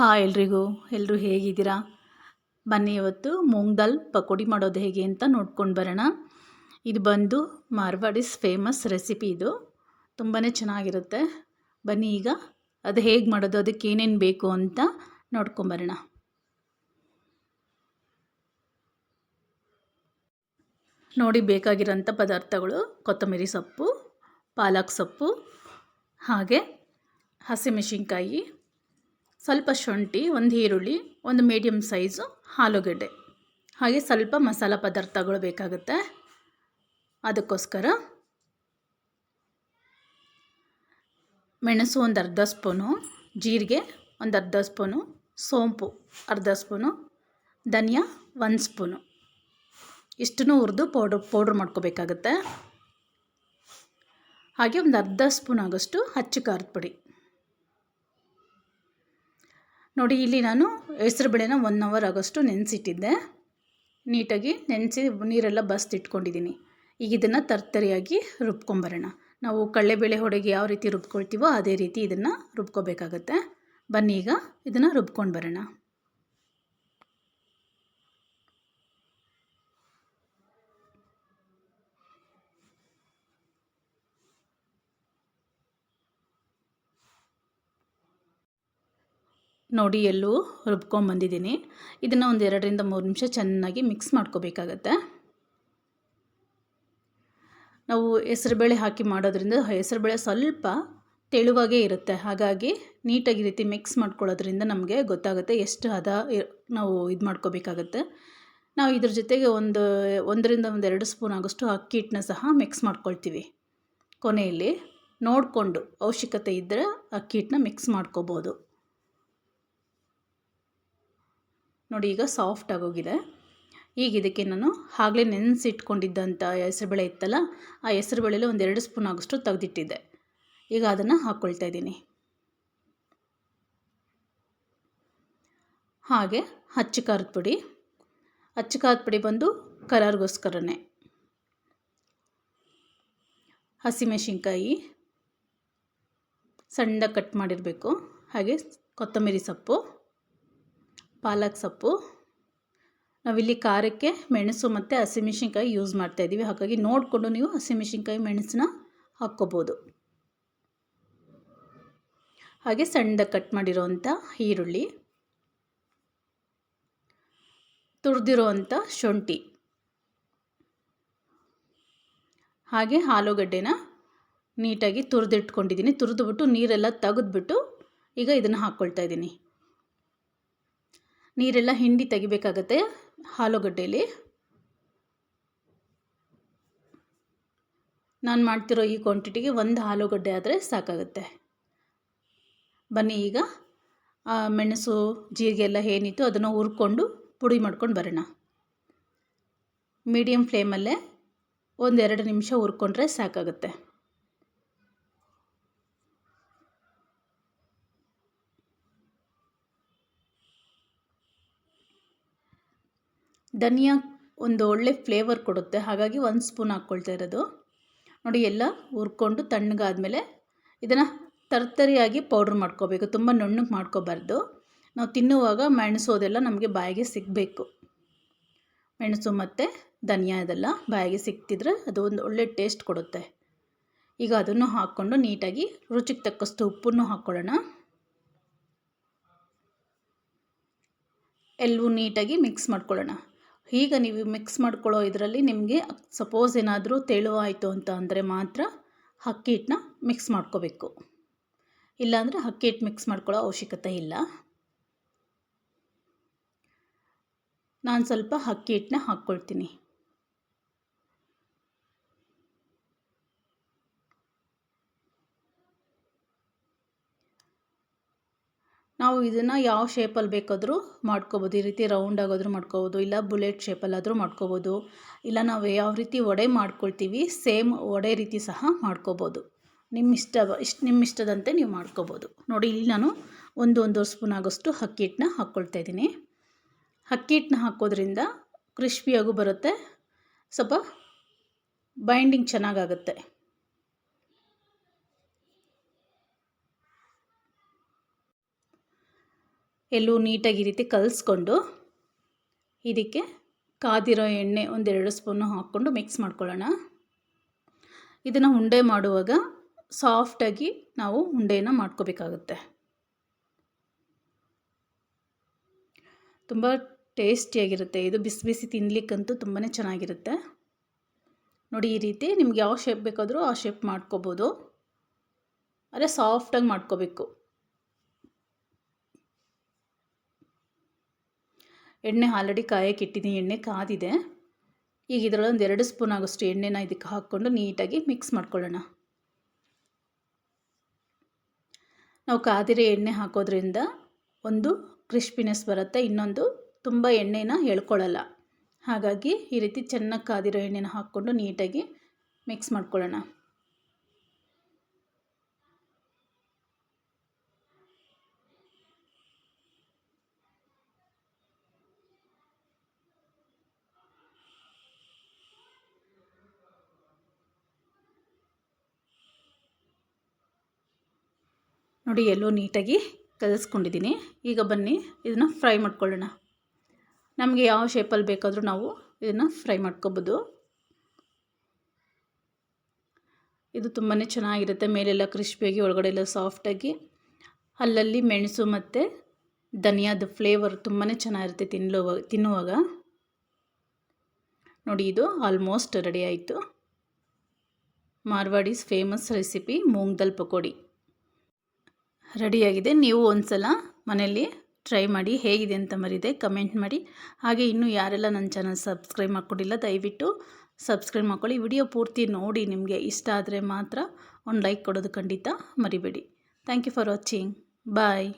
Hi ಎಲ್ರಿಗೂ ಎಲ್ಲರೂ ಹೇಗಿದ್ದೀರಾ? ಬನ್ನಿ ಇವತ್ತು ಮೂಂಗ್ ದಾಲ್ ಪಕೋಡಿ ಮಾಡೋದು ಹೇಗೆ ಅಂತ ನೋಡ್ಕೊಂಡು ಬರೋಣ. ಇದು ಬಂದು ಮಾರ್ವಾಡಿಸ್ ಫೇಮಸ್ ರೆಸಿಪಿ ಇದು. ತುಂಬಾ ಚೆನ್ನಾಗಿರುತ್ತೆ. ಬನ್ನಿ ಈಗ ಅದು ಹೇಗೆ ಮಾಡೋದು, ಅದಕ್ಕೆ ಏನೇನು ಬೇಕು ಅಂತ ನೋಡ್ಕೊಂಬರೋಣ ನೋಡಿ, ಬೇಕಾಗಿರೋಂಥ ಪದಾರ್ಥಗಳು, ಕೊತ್ತಂಬರಿ ಸೊಪ್ಪು, ಪಾಲಕ್ ಸೊಪ್ಪು, ಹಾಗೆ ಹಸಿಮೆಣಸಿನ್ಕಾಯಿ ಸ್ವಲ್ಪ ಶುಂಠಿ, ಒಂದು ಈರುಳ್ಳಿ, ಒಂದು ಮೀಡಿಯಮ್ ಸೈಜು ಆಲೂಗಡ್ಡೆ. ಹಾಗೆ ಸ್ವಲ್ಪ ಮಸಾಲ ಪದಾರ್ಥಗಳು ಬೇಕಾಗುತ್ತೆ. ಅದಕ್ಕೋಸ್ಕರ ಮೆಣಸು ಒಂದು ಅರ್ಧ ಸ್ಪೂನು, ಜೀರಿಗೆ ಒಂದು ಅರ್ಧ ಸ್ಪೂನು, ಸೋಂಪು ಅರ್ಧ ಸ್ಪೂನು, ಧನಿಯಾ ಒಂದು ಸ್ಪೂನು. ಇಷ್ಟನ್ನು ಹುರಿದು ಪೌಡ್ರ್ ಪೌಡ್ರ್ ಮಾಡ್ಕೋಬೇಕಾಗತ್ತೆ. ಹಾಗೆ ಒಂದು ಅರ್ಧ ಸ್ಪೂನ್ ಆಗೋಷ್ಟು ಹಚ್ಚಿ ಖಾರದ ಪುಡಿ. ನೋಡಿ, ಇಲ್ಲಿ ನಾನು ಹೆಸರುಬೇಳೆನ ಒನ್ ಅವರ್ ಆಗೋಷ್ಟು ನೆನೆಸಿಟ್ಟಿದ್ದೆ. ನೀಟಾಗಿ ನೆನೆಸಿ ನೀರೆಲ್ಲ ಬಸ್ತಿಟ್ಕೊಂಡಿದ್ದೀನಿ. ಈಗ ಇದನ್ನು ತರ್ತರಿಯಾಗಿ ರುಬ್ಕೊಂಬರೋಣ. ನಾವು ಕಡಲೆಬೇಳೆ ಹೊಡೆಗೆ ಯಾವ ರೀತಿ ರುಬ್ಕೊಳ್ತೀವೋ ಅದೇ ರೀತಿ ಇದನ್ನು ರುಬ್ಕೋಬೇಕಾಗತ್ತೆ. ಬನ್ನಿ ಈಗ ಇದನ್ನು ರುಬ್ಕೊಂಡು ಬರೋಣ. ನೋಡಿ ಎಲ್ಲೂ ರುಬ್ಕೊಂಬಂದಿದ್ದೀನಿ ಇದನ್ನು ಒಂದು ಎರಡರಿಂದ ಮೂರು ನಿಮಿಷ ಚೆನ್ನಾಗಿ ಮಿಕ್ಸ್ ಮಾಡ್ಕೋಬೇಕಾಗತ್ತೆ. ನಾವು ಹೆಸರುಬೇಳೆ ಹಾಕಿ ಮಾಡೋದ್ರಿಂದ ಹೆಸರುಬೇಳೆ ಸ್ವಲ್ಪ ತೆಳುವಾಗೇ ಇರುತ್ತೆ. ಹಾಗಾಗಿ ನೀಟಾಗಿ ರೀತಿ ಮಿಕ್ಸ್ ಮಾಡ್ಕೊಳ್ಳೋದ್ರಿಂದ ನಮಗೆ ಗೊತ್ತಾಗುತ್ತೆ ಎಷ್ಟು ಹದ ನಾವು ಇದು ಮಾಡ್ಕೋಬೇಕಾಗತ್ತೆ. ನಾವು ಇದ್ರ ಜೊತೆಗೆ ಒಂದು ಒಂದರಿಂದ ಒಂದು ಎರಡು ಸ್ಪೂನ್ ಆಗೋಷ್ಟು ಅಕ್ಕಿ ಹಿಟ್ಟನ್ನ ಸಹ ಮಿಕ್ಸ್ ಮಾಡ್ಕೊಳ್ತೀವಿ. ಕೊನೆಯಲ್ಲಿ ನೋಡಿಕೊಂಡು ಅವಶ್ಯಕತೆ ಇದ್ದರೆ ಅಕ್ಕಿ ಹಿಟ್ಟನ್ನ ಮಿಕ್ಸ್ ಮಾಡ್ಕೋಬೋದು. ನೋಡಿ, ಈಗ ಸಾಫ್ಟ್ ಆಗೋಗಿದೆ. ಈಗ ಇದಕ್ಕೆ ನಾನು ಆಗಲೇ ನೆನೆಸಿಟ್ಕೊಂಡಿದ್ದಂಥ ಹೆಸರುಬೇಳೆ ಇತ್ತಲ್ಲ, ಆ ಹೆಸರುಬೇಳೆಲಿ ಒಂದು ಎರಡು ಸ್ಪೂನ್ ಆಗೋಷ್ಟು ತೆಗೆದಿಟ್ಟಿದ್ದೆ. ಈಗ ಅದನ್ನು ಹಾಕ್ಕೊಳ್ತಾ ಇದ್ದೀನಿ. ಹಾಗೆ ಹಚ್ಚಿ ಖಾರದ ಪುಡಿ. ಹಚ್ಚಿ ಖಾರದ ಪುಡಿ ಬಂದು ಕಲರ್ಗೋಸ್ಕರನೇ ಹಸಿಮೆಣಸಿನ್ಕಾಯಿ ಸಣ್ಣ ಕಟ್ ಮಾಡಿರಬೇಕು. ಹಾಗೆ ಕೊತ್ತಂಬರಿ ಸೊಪ್ಪು. ಪಾಲಕ್ ಸೊಪ್ಪು. ನಾವಿಲ್ಲಿ ಖಾರಕ್ಕೆ ಮೆಣಸು ಮತ್ತು ಹಸಿಮೆಣ್ಸಿನ್ಕಾಯಿ ಯೂಸ್ ಮಾಡ್ತಾಯಿದ್ದೀವಿ ಹಾಗಾಗಿ ನೋಡಿಕೊಂಡು ನೀವು ಹಸಿಮೆಣ್ಸಿನ್ಕಾಯಿ ಮೆಣಸನ್ನ ಹಾಕ್ಕೋಬೋದು. ಹಾಗೆ ಸಣ್ಣದಾಗಿ ಕಟ್ ಮಾಡಿರೋವಂಥ ಈರುಳ್ಳಿ. ತುರಿದಿರೋವಂಥ ಶುಂಠಿ. ಹಾಗೆ ಆಲೂಗಡ್ಡೆನ ನೀಟಾಗಿ ತುರಿದಿಟ್ಕೊಂಡಿದ್ದೀನಿ. ತುರಿದುಬಿಟ್ಟು ನೀರೆಲ್ಲ ತೆಗೆದ್ಬಿಟ್ಟು ಈಗ ಇದನ್ನು ಹಾಕ್ಕೊಳ್ತಾ ಇದ್ದೀನಿ. ನೀರೆಲ್ಲ ಹಿಂಡಿ ತೆಗಿಬೇಕಾಗತ್ತೆ ಆಲೂಗಡ್ಡೆಯಲ್ಲಿ ನಾನು ಮಾಡ್ತಿರೋ ಈ ಕ್ವಾಂಟಿಟಿಗೆ ಒಂದು ಆಲೂಗಡ್ಡೆ ಆದರೆ ಸಾಕಾಗುತ್ತೆ. ಬನ್ನಿ ಈಗ ಮೆಣಸು, ಜೀರಿಗೆ ಎಲ್ಲ ಏನಿತ್ತು ಅದನ್ನು ಹುರ್ಕೊಂಡು ಪುಡಿ ಮಾಡ್ಕೊಂಡು ಬರೋಣ. ಮೀಡಿಯಮ್ ಫ್ಲೇಮಲ್ಲೇ ಒಂದೆರಡು ನಿಮಿಷ ಹುರ್ಕೊಂಡ್ರೆ ಸಾಕಾಗುತ್ತೆ. ಧನಿಯಾ ಒಂದು ಒಳ್ಳೆ ಫ್ಲೇವರ್ ಕೊಡುತ್ತೆ. ಹಾಗಾಗಿ ಒಂದು ಸ್ಪೂನ್ ಹಾಕ್ಕೊಳ್ತಾ ಇರೋದು. ನೋಡಿ, ಎಲ್ಲ ಹುರ್ಕೊಂಡು ತಣ್ಣಗಾದಮೇಲೆ ಇದನ್ನು ತರ್ತರಿಯಾಗಿ ಪೌಡ್ರ್ ಮಾಡ್ಕೋಬೇಕು. ತುಂಬ ನುಣ್ಣಗೆ ಮಾಡ್ಕೋಬಾರ್ದು. ನಾವು ತಿನ್ನುವಾಗ ಮೆಣಸು ಅದೆಲ್ಲ ನಮಗೆ ಬಾಯಿಗೆ ಸಿಗಬೇಕು. ಮೆಣಸು ಮತ್ತು ಧನಿಯಾ ಇದೆಲ್ಲ ಬಾಯಿಗೆ ಸಿಕ್ತಿದ್ರೆ ಅದು ಒಂದು ಒಳ್ಳೆ ಟೇಸ್ಟ್ ಕೊಡುತ್ತೆ. ಈಗ ಅದನ್ನು ಹಾಕ್ಕೊಂಡು ನೀಟಾಗಿ ರುಚಿಗೆ ತಕ್ಕಷ್ಟು ಉಪ್ಪನ್ನು ಹಾಕ್ಕೊಳ್ಳೋಣ ಎಲ್ಲವೂ ನೀಟಾಗಿ ಮಿಕ್ಸ್ ಮಾಡ್ಕೊಳ್ಳೋಣ. ಈಗ ನೀವು ಮಿಕ್ಸ್ ಮಾಡ್ಕೊಳ್ಳೋ ಇದರಲ್ಲಿ ನಿಮಗೆ ಸಪೋಸ್ ಏನಾದರೂ ತೆಳುವಾಯಿತು ಅಂತ ಅಂದರೆ ಮಾತ್ರ ಅಕ್ಕಿ ಹಿಟ್ಟನ್ನ ಮಿಕ್ಸ್ ಮಾಡ್ಕೋಬೇಕು. ಇಲ್ಲಾಂದರೆ ಅಕ್ಕಿ ಹಿಟ್ಟು ಮಿಕ್ಸ್ ಮಾಡ್ಕೊಳ್ಳೋ ಅವಶ್ಯಕತೆ ಇಲ್ಲ. ನಾನು ಸ್ವಲ್ಪ ಅಕ್ಕಿ ಹಿಟ್ಟನ್ನ ಹಾಕ್ಕೊಳ್ತೀನಿ. ನಾವು ಇದನ್ನು ಯಾವ ಶೇಪಲ್ಲಿ ಬೇಕಾದರೂ ಮಾಡ್ಕೋಬೋದು. ಈ ರೀತಿ ರೌಂಡ್ ಆಗೋದ್ರೂ ಮಾಡ್ಕೋಬೋದು, ಇಲ್ಲ ಬುಲೆಟ್ ಶೇಪಲ್ಲಾದರೂ ಮಾಡ್ಕೋಬೋದು, ಇಲ್ಲ ನಾವು ಯಾವ ರೀತಿ ವಡೆ ಮಾಡ್ಕೊಳ್ತೀವಿ ಸೇಮ್ ವಡೆ ರೀತಿ ಸಹ ಮಾಡ್ಕೋಬೋದು. ನಿಮ್ಮ ಇಷ್ಟ, ಇಷ್ಟು ನಿಮ್ಮ ಇಷ್ಟದಂತೆ ನೀವು ಮಾಡ್ಕೋಬೋದು. ನೋಡಿ, ಇಲ್ಲಿ ನಾನು ಒಂದು ಸ್ಪೂನ್ ಆಗೋಷ್ಟು ಅಕ್ಕಿ ಹಿಟ್ಟನ್ನ ಹಾಕ್ಕೊಳ್ತಾ ಇದ್ದೀನಿ. ಅಕ್ಕಿ ಹಿಟ್ಟನ್ನ ಹಾಕೋದ್ರಿಂದ ಕ್ರಿಸ್ಪಿಯಾಗೂ ಬರುತ್ತೆ, ಸ್ವಲ್ಪ ಬೈಂಡಿಂಗ್ ಚೆನ್ನಾಗಾಗುತ್ತೆ. ಎಲ್ಲೂ ನೀಟಾಗಿ ಈ ರೀತಿ ಕಲಿಸ್ಕೊಂಡು ಇದಕ್ಕೆ ಕಾದಿರೋ ಎಣ್ಣೆ ಒಂದೆರಡು ಸ್ಪೂನು ಹಾಕ್ಕೊಂಡು ಮಿಕ್ಸ್ ಮಾಡ್ಕೊಳ್ಳೋಣ. ಇದನ್ನು ಉಂಡೆ ಮಾಡುವಾಗ ಸಾಫ್ಟಾಗಿ ನಾವು ಉಂಡೆನ ಮಾಡ್ಕೋಬೇಕಾಗುತ್ತೆ. ತುಂಬ ಟೇಸ್ಟಿಯಾಗಿರುತ್ತೆ. ಇದು ಬಿಸಿ ಬಿಸಿ ತಿನ್ನಲಿಕ್ಕಂತೂ ತುಂಬಾ ಚೆನ್ನಾಗಿರುತ್ತೆ. ನೋಡಿ ಈ ರೀತಿ ನಿಮ್ಗೆ ಯಾವ ಶೇಪ್ ಬೇಕಾದರೂ ಆ ಶೇಪ್ ಮಾಡ್ಕೋಬೋದು. ಆದರೆ ಸಾಫ್ಟಾಗಿ ಮಾಡ್ಕೋಬೇಕು. ಎಣ್ಣೆ ಆಲ್ರೆಡಿ ಕಾಯಕ್ಕೆ ಇಟ್ಟಿದ್ದೀನಿ, ಎಣ್ಣೆ ಕಾದಿದೆ. ಈಗ ಇದರಲ್ಲಿ ಒಂದು ಎರಡು ಸ್ಪೂನ್ ಆಗೋಷ್ಟು ಎಣ್ಣೆನ ಇದಕ್ಕೆ ಹಾಕ್ಕೊಂಡು ನೀಟಾಗಿ ಮಿಕ್ಸ್ ಮಾಡ್ಕೊಳ್ಳೋಣ. ನಾವು ಕಾದಿರೋ ಎಣ್ಣೆ ಹಾಕೋದ್ರಿಂದ ಒಂದು ಕ್ರಿಸ್ಪಿನೆಸ್ ಬರುತ್ತೆ, ಇನ್ನೊಂದು ತುಂಬ ಎಣ್ಣೆನ ಎಳ್ಕೊಳ್ಳಲ್ಲ. ಹಾಗಾಗಿ ಈ ರೀತಿ ಚೆನ್ನಾಗಿ ಕಾದಿರೋ ಎಣ್ಣೆನ ಹಾಕ್ಕೊಂಡು ನೀಟಾಗಿ ಮಿಕ್ಸ್ ಮಾಡ್ಕೊಳ್ಳೋಣ. ನೋಡಿ ಎಲ್ಲೋ ನೀಟಾಗಿ ಕಲಿಸ್ಕೊಂಡಿದ್ದೀನಿ. ಈಗ ಬನ್ನಿ, ಇದನ್ನು ಫ್ರೈ ಮಾಡ್ಕೊಳ್ಳೋಣ. ನಮಗೆ ಯಾವ ಶೇಪಲ್ಲಿ ಬೇಕಾದರೂ ನಾವು ಇದನ್ನು ಫ್ರೈ ಮಾಡ್ಕೋಬೋದು. ಇದು ತುಂಬಾ ಚೆನ್ನಾಗಿರುತ್ತೆ, ಮೇಲೆಲ್ಲ ಕ್ರಿಸ್ಪಿಯಾಗಿ ಒಳಗಡೆ ಎಲ್ಲ ಸಾಫ್ಟಾಗಿ. ಅಲ್ಲಲ್ಲಿ ಮೆಣಸು ಮತ್ತು ಧನಿಯಾದ ಫ್ಲೇವರ್ ತುಂಬಾ ಚೆನ್ನಾಗಿರುತ್ತೆ ತಿನ್ನುವ ತಿನ್ನುವಾಗ. ನೋಡಿ, ಇದು ಆಲ್ಮೋಸ್ಟ್ ರೆಡಿ ಆಯಿತು. Marwadis famous recipe moong dal pakodi. ರೆಡಿಯಾಗಿದೆ. ನೀವು ಒಂದು ಸಲ ಮನೆಯಲ್ಲಿ ಟ್ರೈ ಮಾಡಿ, ಹೇಗಿದೆ ಅಂತ ಮರಿದೆ, ಕಮೆಂಟ್ ಮಾಡಿ. ಹಾಗೆ ಇನ್ನೂ ಯಾರೆಲ್ಲ ನನ್ನ ಚಾನಲ್ ಸಬ್ಸ್ಕ್ರೈಬ್ ಮಾಡ್ಕೊಂಡಿಲ್ಲ, ದಯವಿಟ್ಟು ಸಬ್ಸ್ಕ್ರೈಬ್ ಮಾಡ್ಕೊಳ್ಳಿ. ವಿಡಿಯೋ ಪೂರ್ತಿ ನೋಡಿ, ನಿಮಗೆ ಇಷ್ಟ ಆದರೆ ಮಾತ್ರ ಒಂದು ಲೈಕ್ ಕೊಡೋದು ಖಂಡಿತ ಮರಿಬೇಡಿ. Thank you for watching bye